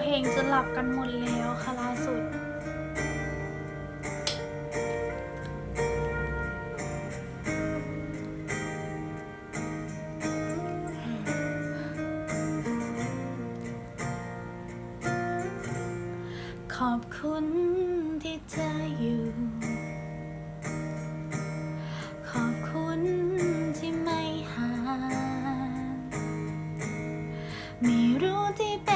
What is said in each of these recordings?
เพลงจะหลับกันหมดแล้วค่ะล่าสุด ขอบคุณที่เธออยู่ ขอบคุณที่ไม่ห่างไม่รู้ที่เป็น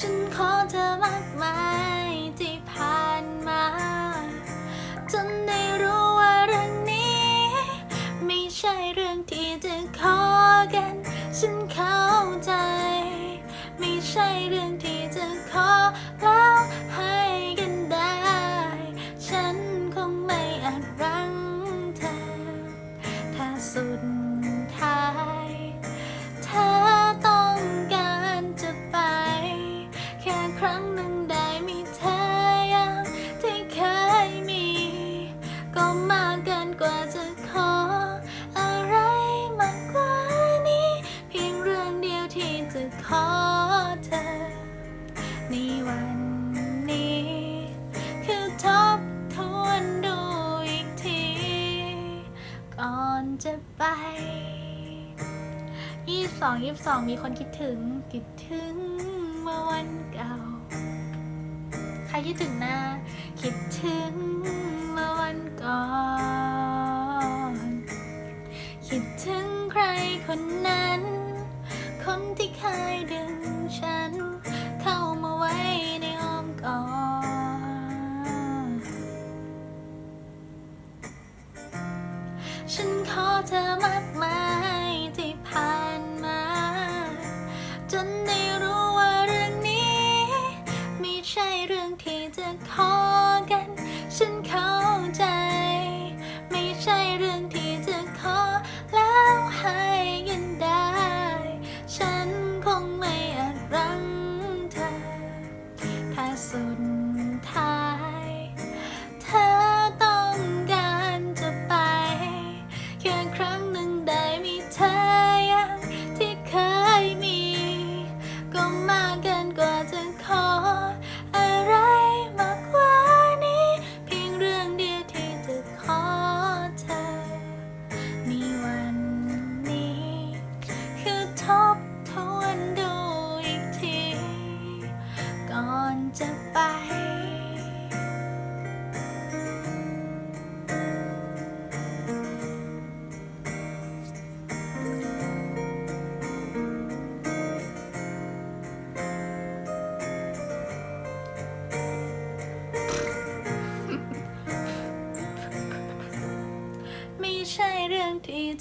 ฉันขอเธอมากมายที่ผ่านมา จนได้รู้ว่าเรื่องนี้ ไม่ใช่เรื่องที่จะขอกัน ฉันเข้าใจ ไม่ใช่เรื่องที่จะขอแล้ว ก่อนจะไปยี่สองยี่สองมีคนคิดถึง คิดถึงเมื่อวันเก่า ใครคิดถึงนะ คิดถึงเมื่อวันก่อน คิดถึงใครคนนั้น คนที่เคยดึงฉัน เธอมากมายที่ผ่านมา จนได้รู้ว่าเรื่องนี้ ไม่ใช่เรื่องที่จะขอกัน ฉันเข้าใจ ไม่ใช่เรื่องที่จะขอแล้วให้กันได้ ฉันคงไม่อาจรั้งเธอ ถ้าสุด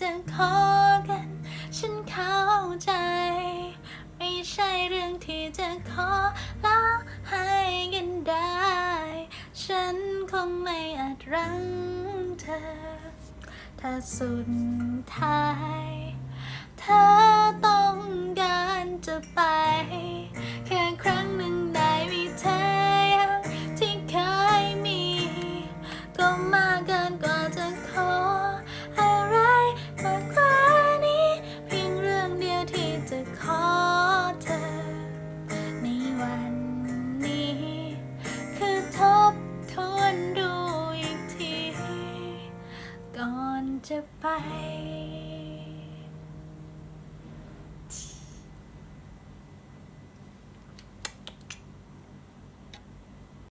จะขอกัน ฉันเข้าใจ ไม่ใช่เรื่องที่จะขอละให้กันได้ ฉันคงไม่อาจรั้งเธอ ถ้าสุดท้าย เธอต้อง You.